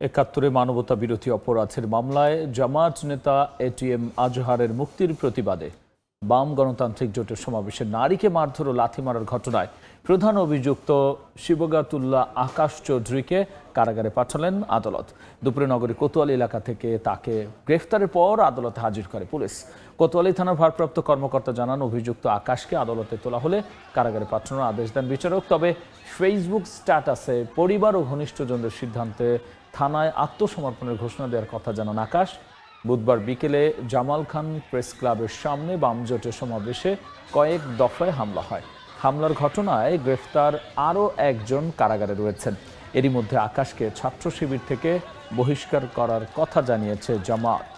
একাত্তরে মানবতা বিরোধী অপরাধের মামলায় জামাত নেতা এটিএম আজহারের মুক্তির প্রতিবাদে। বাম গণতান্ত্রিক জোটের সমাবেশে নারীকে মারধর ও লাথি মারার ঘটনায় প্রধান অভিযুক্ত শিবগাতুল্লাহ আকাশ চৌধুরীকে কারাগারে পাঠালেন আদালত। দুপুরে নগরী কোতোয়ালি এলাকা থেকে তাকে গ্রেফতারের পর আদালতে হাজির করে পুলিশ। কোতোয়ালি থানার ভারপ্রাপ্ত কর্মকর্তা জানান, অভিযুক্ত আকাশকে আদালতে তোলা হলে কারাগারে পাঠানোর আদেশ দেন বিচারক। তবে ফেসবুক স্ট্যাটাসে পরিবার ও ঘনিষ্ঠজনদের সিদ্ধান্তে থানায় আত্মসমর্পণের ঘোষণা দেওয়ার কথা জানান আকাশ। বুধবার বিকেলে জামাল খান প্রেস ক্লাবের সামনে বামজোটের সমাবেশে কয়েক দফায় হামলা হয়। হামলার ঘটনায় গ্রেফতার আরও একজন কারাগারে রয়েছেন। এরই মধ্যে আকাশকে ছাত্র শিবির থেকে বহিষ্কার করার কথা জানিয়েছে জামাত।